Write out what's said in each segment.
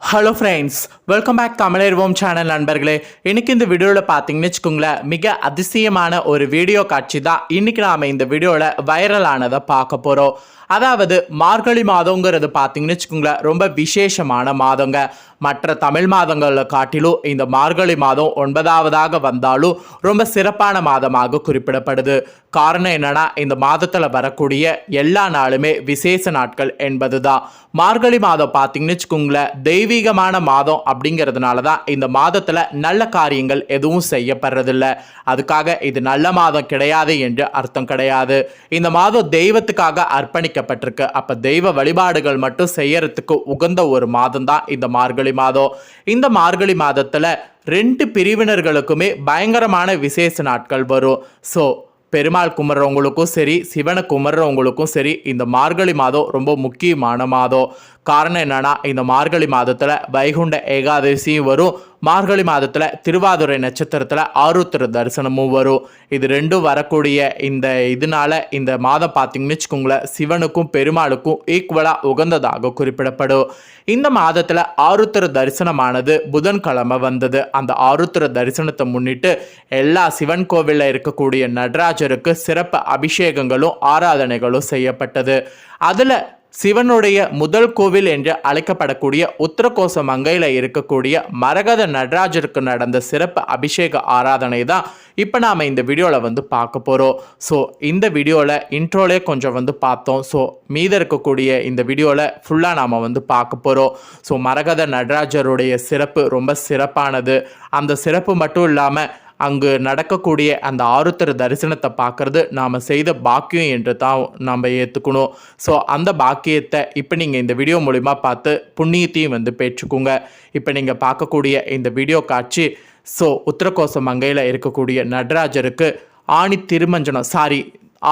Hello friends welcome back தமிழர்வோம் channel நண்பர்களே. இன்றைக்கி இந்த வீடியோவில் பார்த்தீங்கன்னு வச்சுக்கோங்களேன் மிக அதிசயமான ஒரு வீடியோ காட்சி தான் இன்றைக்கி நாம் இந்த வீடியோவில் வைரலானதை பார்க்க போகிறோம் அதாவது மார்கழி மாதங்கிறது பார்த்தீங்கன்னு வச்சுக்கோங்களேன் ரொம்ப விசேஷமான மாதங்க. மற்ற தமிழ் மாதங்களில் காட்டிலும் இந்த மார்கழி மாதம் ஒன்பதாவதாக வந்தாலும் ரொம்ப சிறப்பான மாதமாக குறிப்பிடப்படுது. காரணம் என்னன்னா இந்த மாதத்தில் வரக்கூடிய எல்லா நாளுமே விசேஷ நாட்கள் என்பது தான் மார்கழி மாதம் பார்த்தீங்கன்னு வச்சுக்கோங்களேன் தெய்வீகமான மாதம் அப்படிங்கிறதுனால தான் இந்த மாதத்தில் நல்ல காரியங்கள் எதுவும் செய்யப்படுறதில்ல. அதுக்காக இது நல்ல மாதம் கிடையாது என்று அர்த்தம் கிடையாது. இந்த மாதம் தெய்வத்துக்காக அர்ப்பணிக்கப்பட்டிருக்கு அப்போ தெய்வ வழிபாடுகள் மட்டும் செய்யறதுக்கு உகந்த ஒரு மாதம் தான் இந்த மார்கழி மாதம். இந்த மார்கழி மாதத்தில் ரெண்டு பிரிவினர்களுக்குமே பயங்கரமான விசேஷ நாட்கள் வரும். ஸோ பெருமாள் கும்பிட்றவங்களுக்கும் சரி சிவனை கும்பிட்றவங்களுக்கும் சரி இந்த மார்கழி மாதம் ரொம்ப முக்கியமான மாதம். காரணம் என்னன்னா இந்த மார்கழி மாதத்தில் வைகுண்ட ஏகாதசியும் வரும். மார்கழி மாதத்தில் திருவாதுரை நட்சத்திரத்தில் ஆருத்திர தரிசனமும் வரும். இது ரெண்டும் வரக்கூடிய இந்த இதனால இந்த மாதம் பார்த்தீங்கன்னு வச்சுக்கோங்களேன் சிவனுக்கும் பெருமாளுக்கும் ஈக்குவலாக உகந்ததாக குறிப்பிடப்படும். இந்த மாதத்தில் ஆருத்திர தரிசனமானது புதன்கிழமை வந்தது. அந்த ஆருத்திர தரிசனத்தை முன்னிட்டு எல்லா சிவன் கோவிலில் இருக்கக்கூடிய நடராஜருக்கு சிறப்பு அபிஷேகங்களும் ஆராதனைகளும் செய்யப்பட்டது. அதில் சிவனுடைய முதல் கோவில் என்று அழைக்கப்படக்கூடிய உத்தரகோச மங்கையில் இருக்கக்கூடிய மரகத நடராஜருக்கு நடந்த சிறப்பு அபிஷேக ஆராதனை தான் இப்போ நாம் இந்த வீடியோவில் வந்து பார்க்க போகிறோம் ஸோ இந்த வீடியோவில் இன்ட்ரோலே கொஞ்சம் வந்து பார்த்தோம். ஸோ மீத இருக்கக்கூடிய இந்த வீடியோவில் ஃபுல்லாக நாம் வந்து பார்க்க போகிறோம் ஸோ மரகத நடராஜருடைய சிறப்பு ரொம்ப சிறப்பானது. அந்த சிறப்பு மட்டும் இல்லாமல் அங்கு நடக்கக்கூடிய அந்த ஆருத்தர் தரிசனத்தை பார்க்குறது நாம் செய்த பாக்கியம் என்று தான் நாம் ஏற்றுக்கணும் ஸோ அந்த பாக்கியத்தை இப்போ நீங்கள் இந்த வீடியோ மூலிமா பார்த்து புண்ணியத்தையும் வந்து பேச்சுக்கோங்க இப்போ நீங்கள் பார்க்கக்கூடிய இந்த வீடியோ காட்சி ஸோ உத்தரகோச மங்கையில் இருக்கக்கூடிய நடராஜருக்கு ஆணி திருமஞ்சனம் சாரி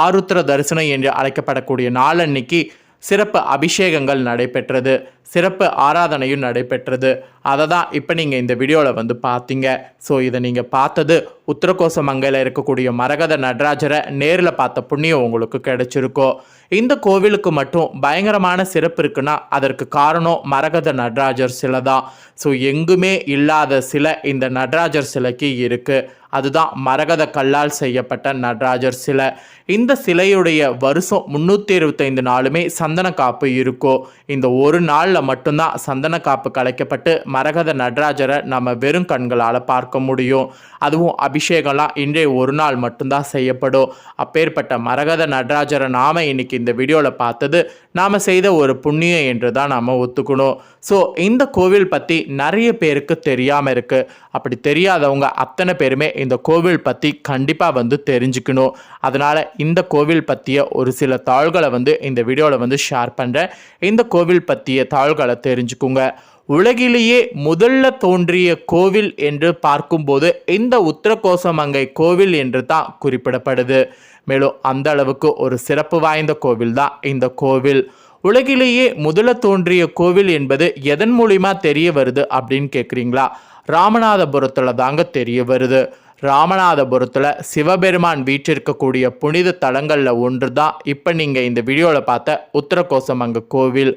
ஆருத்திர தரிசனம் என்று அழைக்கப்படக்கூடிய நாளன்னைக்கு சிறப்பு அபிஷேகங்கள் நடைபெற்றது. சிறப்பு ஆராதனையும் நடைபெற்றது. அதை தான் இப்போ நீங்கள் இந்த வீடியோவில் வந்து பார்த்தீங்க ஸோ இதை நீங்கள் பார்த்தது உத்தரகோச மங்கையில் இருக்கக்கூடிய மரகத நடராஜரை நேரில் பார்த்த புண்ணியம் உங்களுக்கு கிடைச்சிருக்கோ. இந்த கோவிலுக்கு மட்டும் பயங்கரமான சிறப்பு இருக்குன்னா அதற்கு காரணம் மரகத நடராஜர் சிலை தான். ஸோ எங்குமே இல்லாத சிலை இந்த நடராஜர் சிலைக்கு இருக்குது அதுதான் மரகத கல்லால் செய்யப்பட்ட நடராஜர் சிலை. இந்த சிலையுடைய வருஷம் முந்நூற்றி இருபத்தைந்து நாளுமே சந்தன காப்பு இருக்கும் இந்த ஒரு நாளில் மட்டும்தான் சந்தன காப்பு கலைக்கப்பட்டு மரகத நடராஜரை நம்ம வெறும் கண்களால் பார்க்க முடியும். அதுவும் அபிஷேகம்லாம் இன்றைய ஒரு நாள் மட்டும்தான் செய்யப்படும். அப்பேற்பட்ட மரகத நடராஜரை நாம் இன்னைக்கு இந்த வீடியோவில் பார்த்தது நாம் செய்த ஒரு புண்ணியம் என்று தான் நாம் ஒத்துக்கணும். ஸோ இந்த கோவில் பற்றி நிறைய பேருக்கு தெரியாமல் இருக்குது அப்படி தெரியாதவங்க அத்தனை பேருமே இந்த கோவில் பற்றி கண்டிப்பாக வந்து தெரிஞ்சுக்கணும். அதனால் இந்த கோவில் பற்றிய ஒரு சில தாள்களை வந்து இந்த வீடியோவில் வந்து ஷேர் பண்ணுறேன் இந்த கோவில் பற்றிய தாள்களை தெரிஞ்சுக்குங்க. உலகிலேயே முதல்ல தோன்றிய கோவில் என்று பார்க்கும்போது இந்த உத்தரகோசமங்கை கோவில் என்று தான் குறிப்பிடப்படுது. மேலும் அந்த அளவுக்கு ஒரு சிறப்பு வாய்ந்த கோவில் தான் இந்த கோவில். உலகிலேயே முதல தோன்றிய கோவில் என்பது எதன் மூலிமா தெரிய வருது அப்படின்னு கேட்குறீங்களா ராமநாதபுரத்தில் தாங்க தெரிய வருது. ராமநாதபுரத்தில் சிவபெருமான் வீற்றிருக்கக்கூடிய புனித தலங்களில் ஒன்று தான் இப்போ நீங்கள் இந்த வீடியோவில் பார்த்த உத்தரகோசமங்க கோவில்.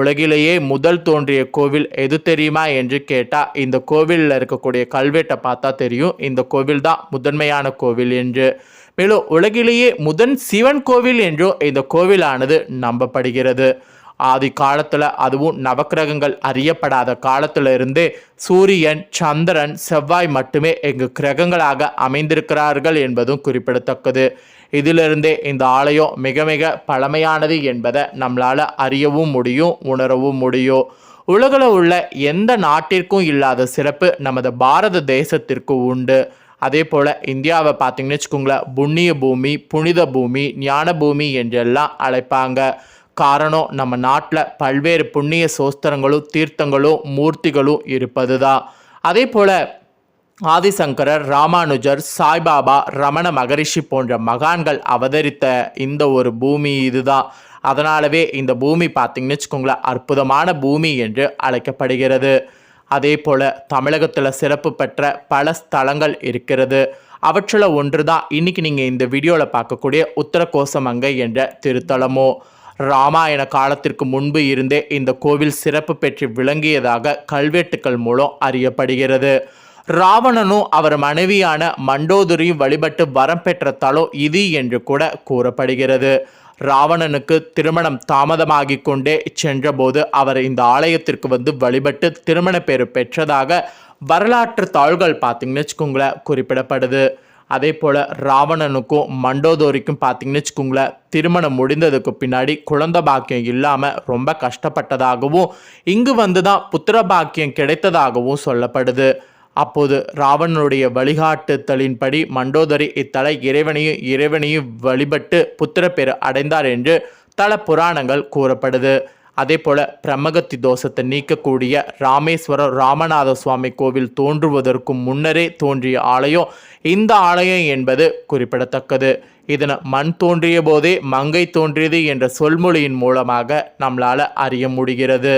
உலகிலேயே முதல் தோன்றிய கோவில் எது தெரியுமா என்று கேட்டால் இந்த கோவிலில் இருக்கக்கூடிய கல்வெட்டை பார்த்தா தெரியும். இந்த கோவில் தான் முதன்மையான கோவில் என்று. மேலும் உலகிலேயே முதன் சிவன் கோவில் என்றும் இந்த கோவிலானது நம்பப்படுகிறது. ஆதி காலத்தில் அதுவும் நவக்கிரகங்கள் அறியப்படாத காலத்துல இருந்தே சூரியன் சந்திரன் செவ்வாய் மட்டுமே எங்கு கிரகங்களாக அமைந்திருக்கிறார்கள் என்பதும் குறிப்பிடத்தக்கது. இதிலிருந்தே இந்த ஆலயம் மிக மிக பழமையானது என்பதை நம்மளால் அறியவும் முடியும் உணரவும் முடியும். உலகில் உள்ள எந்த நாட்டிற்கும் இல்லாத சிறப்பு நமது பாரத தேசத்திற்கு உண்டு. அதே போல் இந்தியாவை பார்த்தீங்கன்னு வச்சுக்கோங்களேன் புண்ணிய பூமி புனித பூமி ஞான பூமி என்றெல்லாம் அழைப்பாங்க. காரணம் நம்ம நாட்டில் பல்வேறு புண்ணிய சோஸ்திரங்களும் தீர்த்தங்களும் மூர்த்திகளும் இருப்பது தான் அதே போல் ஆதிசங்கரர் ராமானுஜர் சாய்பாபா ரமண மகரிஷி போன்ற மகான்கள் அவதரித்த இந்த ஒரு பூமி இதுதான். அதனாலவே இந்த பூமி பார்த்தீங்கன்னு வச்சுக்கோங்களேன் அற்புதமான பூமி என்று அழைக்கப்படுகிறது. அதே போல் தமிழகத்தில் சிறப்பு பெற்ற பல ஸ்தலங்கள் இருக்கிறது. அவற்றில் ஒன்று தான் இன்றைக்கி நீங்கள் இந்த வீடியோவில் பார்க்கக்கூடிய உத்தரகோசமங்கை என்ற திருத்தலமோ. ராமாயண காலத்திற்கு முன்பு இருந்தே இந்த கோவில் சிறப்பு பெற்று விளங்கியதாக கல்வெட்டுக்கள் மூலம் அறியப்படுகிறது. ராவணனும் அவர் மனைவியான மண்டோதரியும் வழிபட்டு வரம் பெற்ற தலம் இது என்று கூட கூறப்படுகிறது. ராவணனுக்கு திருமணம் தாமதமாகி கொண்டே சென்றபோது அவர் இந்த ஆலயத்திற்கு வந்து வழிபட்டு திருமண பேர் பெற்றதாக வரலாற்று தாள்கள் பார்த்தீங்கன்னு வச்சுக்கோங்களேன் குறிப்பிடப்படுது. அதே போல் ராவணனுக்கும் மண்டோதோரிக்கும் பார்த்தீங்கன்னு வச்சுக்கோங்களேன் திருமணம் முடிந்ததுக்கு பின்னாடி குழந்தை பாக்கியம் இல்லாமல் ரொம்ப கஷ்டப்பட்டதாகவும் இங்கு வந்து தான் புத்திர பாக்கியம் கிடைத்ததாகவும் சொல்லப்படுது. அப்போது ராவணனுடைய வழிகாட்டுத்தலின்படி மண்டோதரி இத்தலை இறைவனையும் இறைவனையும் வழிபட்டு புத்திரப்பேறு அடைந்தார் என்று தல புராணங்கள் கூறப்படுது. அதே போல பிரம்மகத்தி தோஷத்தை நீக்கக்கூடிய ராமேஸ்வரம் ராமநாத சுவாமி கோவில் தோன்றுவதற்கு முன்னரே தோன்றிய ஆலயம் இந்த ஆலயம் என்பது குறிப்பிடத்தக்கது. இதனை மண் தோன்றிய போதே மங்கை தோன்றியது என்ற சொல்மொழியின் மூலமாக நம்மளால் அறிய முடிகிறது.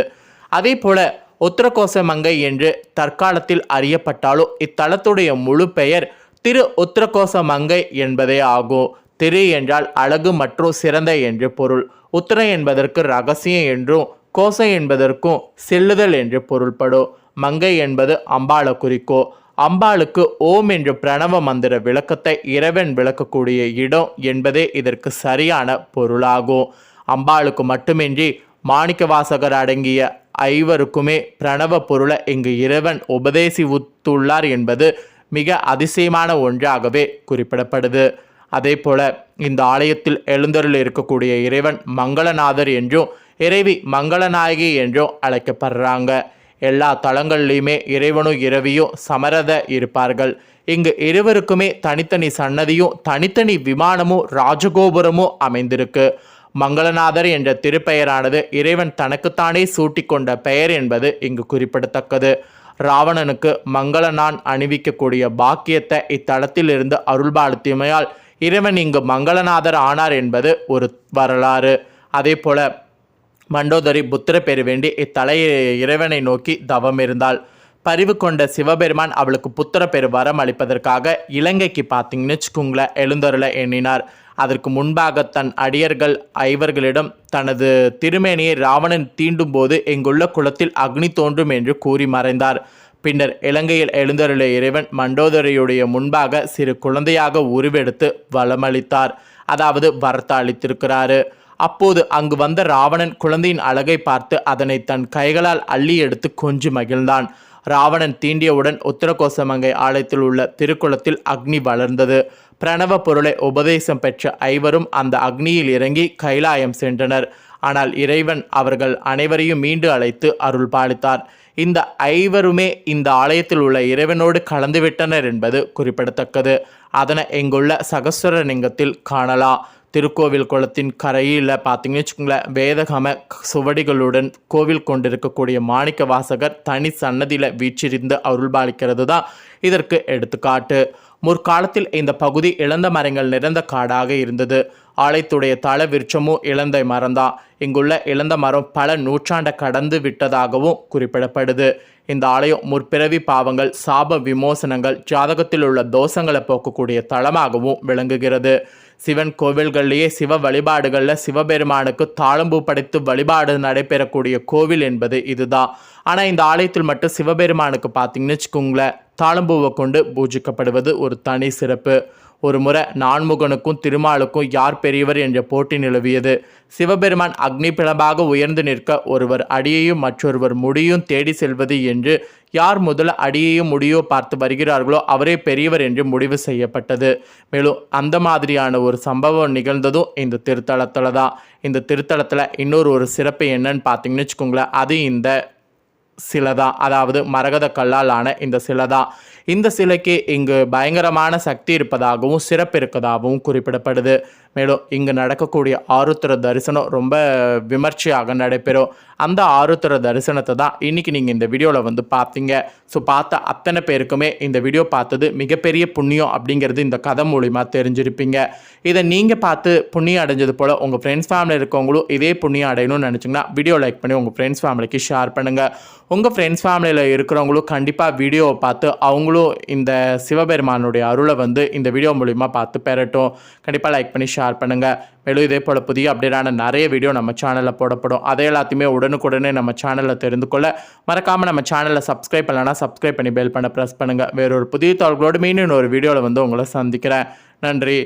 அதே போல உத்தரகோச மங்கை என்று தற்காலத்தில் அறியப்பட்டாலும் இத்தலத்துடைய முழு பெயர் திரு உத்தரகோச மங்கை என்பதே ஆகும். திரு என்றால் அழகு மற்றும் சிறந்த என்று பொருள். உத்தர என்பதற்கு ரகசியம் என்றும் கோசை என்பதற்கும் செல்லுதல் என்று பொருள்படும். மங்கை என்பது அம்பாளை குறிக்கோ அம்பாளுக்கு ஓம் என்ற பிரணவ மந்திர விளக்கத்தை இறைவன் விளக்கக்கூடிய இடம் என்பதே இதற்கு சரியான பொருளாகும். அம்பாளுக்கு மட்டுமின்றி மாணிக்கவாசகர் அடங்கிய ஐவருக்குமே பிரணவ பொருளை இங்கு இறைவன் உபதேசித்துள்ளார் என்பது மிக அதிசயமான ஒன்றாகவே குறிப்பிடப்படுது. அதே போல இந்த ஆலயத்தில் எழுந்தருள் இருக்கக்கூடிய இறைவன் மங்களநாதர் என்றும் இறைவி மங்களநாயகி என்றும் அழைக்கப்படுறாங்க. எல்லா தலங்கள்லையுமே இறைவனும் இரவியும் சமரத இருப்பார்கள். இங்கு இருவருக்குமே தனித்தனி சன்னதியும் தனித்தனி விமானமும் ராஜகோபுரமும் அமைந்திருக்கு. மங்களநாதர் என்ற திருப்பெயரானது இறைவன் தனக்குத்தானே சூட்டிக்கொண்ட பெயர் என்பது இங்கு குறிப்பிடத்தக்கது. ராவணனுக்கு மங்களநான் அணிவிக்கக்கூடிய பாக்கியத்தை இத்தலத்திலிருந்து அருள்பாலத்தியமையால் இறைவன் இங்கு மங்களநாதர் ஆனார் என்பது ஒரு வரலாறு. அதே போல மண்டோதரி புத்திர பெற வேண்டி இத்தலையை இறைவனை நோக்கி தவம் இருந்தாள். பரிவு கொண்ட சிவபெருமான் அவளுக்கு புத்திர பெரு வரம் அளிப்பதற்காக இலங்கைக்கு பார்த்தீங்கன்னு வச்சுக்கோங்களேன் எழுந்தருளை எண்ணினார். அதற்கு முன்பாக தன் அடியர்கள் ஐவர்களிடம் தனது திருமேனியை ராவணன் தீண்டும் போது எங்குள்ள குளத்தில் அக்னி தோன்றும் என்று கூறி மறைந்தார். பின்னர் இலங்கையில் எழுந்தருளிய இறைவன் மண்டோதரியுடைய முன்பாக சிறு குழந்தையாக உருவெடுத்து வளமளித்தார். அதாவது வரத்த அளித்திருக்கிறாரு. அப்போது அங்கு வந்த ராவணன் குழந்தையின் அழகை பார்த்து அதனை தன் கைகளால் அள்ளி எடுத்து கொஞ்சி மகிழ்ந்தான். ராவணன் தீண்டியவுடன் உத்தரகோசமங்கை ஆலயத்தில் உள்ள திருக்குளத்தில் அக்னி வளர்ந்தது. பிரணவ பொருளை உபதேசம் பெற்ற ஐவரும் அந்த அக்னியில் இறங்கி கைலாயம் சென்றனர். ஆனால் இறைவன் அவர்கள் அனைவரையும் மீண்டு அழைத்து அருள் பாலித்தார். இந்த ஐவருமே இந்த ஆலயத்தில் உள்ள இறைவனோடு கலந்துவிட்டனர் என்பது குறிப்பிடத்தக்கது. அதனை இங்குள்ள சகஸ்வரலிங்கத்தில் காணலாம் திருக்கோவில் குளத்தின் கரையில் பார்த்தீங்கன்னு வச்சுக்கோங்களேன் வேதகம சுவடிகளுடன் கோவில் கொண்டிருக்கக்கூடிய மாணிக்க வாசகர் தனி சன்னதியில் வீச்சிருந்து அருள்பாலிக்கிறது தான் இதற்கு எடுத்துக்காட்டு. முற்காலத்தில் இந்த பகுதி இழந்த மரங்கள் நிறைந்த காடாக இருந்தது. ஆலயத்துடைய தள விருட்சமும் இழந்த மரம்தான். இங்குள்ள இழந்த மரம் பல நூற்றாண்டை கடந்து விட்டதாகவும் குறிப்பிடப்படுது. இந்த ஆலயம் முற்பிறவி பாவங்கள் சாப விமோசனங்கள் ஜாதகத்தில் உள்ள தோஷங்களை போக்கக்கூடிய தளமாகவும் விளங்குகிறது. சிவன் கோவில்கள்லேயே சிவ வழிபாடுகளில் சிவபெருமானுக்கு தாளம்பூ படைத்து வழிபாடு நடைபெறக்கூடிய கோவில் என்பது இதுதான். ஆனால் இந்த ஆலயத்தில் மட்டும் சிவபெருமானுக்கு பார்த்தீங்கன்னு வச்சுக்கோங்களேன் தாளம்பூவை கொண்டு பூஜிக்கப்படுவது ஒரு தனி சிறப்பு. ஒரு முறை நான்முகனுக்கும் திருமாலுக்கும் யார் பெரியவர் என்ற போட்டி நிலவியது. சிவபெருமான் அக்னி பிளம்பாக உயர்ந்து நிற்க ஒருவர் அடியையும் மற்றொருவர் முடியும் தேடி செல்வது என்று யார் முதல்ல அடியையும் முடியோ பார்த்து வருகிறார்களோ அவரே பெரியவர் என்று முடிவு செய்யப்பட்டது. மேலும் அந்த மாதிரியான ஒரு சம்பவம் நிகழ்ந்ததும் இந்த திருத்தலத்தில் தான். இந்த திருத்தலத்தில் இன்னொரு ஒரு சிறப்பு என்னன்னு பார்த்தீங்கன்னு வச்சுக்கோங்களேன். அது இந்த சிலதா அதாவது மரகத கல்லால் ஆன இந்த சிலை தான் இந்த சிலைக்கு இங்கு பயங்கரமான சக்தி இருப்பதாகவும் சிறப்பு இருக்கதாகவும் குறிப்பிடப்படுது. மேலும் இங்கு நடக்கக்கூடிய ஆருத்திர தரிசனம் ரொம்ப விமர்சையாக நடைபெறும். அந்த ஆருத்திர தரிசனத்தை தான் இன்றைக்கி நீங்கள் இந்த வீடியோவில் வந்து பார்த்தீங்க. ஸோ பார்த்த அத்தனை பேருக்குமே இந்த வீடியோ பார்த்தது மிகப்பெரிய புண்ணியம் அப்படிங்கிறது இந்த கதை மூலிமா தெரிஞ்சிருப்பீங்க. இதை நீங்கள் பார்த்து புண்ணியம் அடைஞ்சது போல் உங்கள் ஃப்ரெண்ட்ஸ் ஃபேமிலி இருக்கவங்களும் இதே புண்ணியம் அடையணும்னு நினச்சிங்கன்னா வீடியோ லைக் பண்ணி உங்கள் ஃப்ரெண்ட்ஸ் ஃபேமிலிக்கு ஷேர் பண்ணுங்கள் உங்கள் ஃப்ரெண்ட்ஸ் ஃபேமிலியில் இருக்கிறவங்களும் கண்டிப்பாக வீடியோவை பார்த்து அவங்களும் இந்த சிவபெருமானுடைய அருளை வந்து இந்த வீடியோ மூலிமா பார்த்து பெறட்டும். கண்டிப்பாக லைக் பண்ணி ஷேர் ஷேர் பண்ணுங்கள் மேலும் இதே போல் புதிய அப்டேட்டான நிறைய வீடியோ நம்ம சேனலில் போடப்படும். அதை எல்லாத்தையுமே உடனுக்குடனே நம்ம சேனலில் தெரிந்து கொள்ள. மறக்காமல் நம்ம சேனலில் சப்ஸ்கிரைப் பண்ணலன்னா சப்ஸ்கிரைப் பண்ணி பெல் பண்ண ப்ரெஸ் பண்ணுங்கள் வேறொரு புதிய தாள்களோடு மீண்டும் ஒரு வீடியோவில் வந்து உங்களை சந்திக்கிறேன். நன்றி.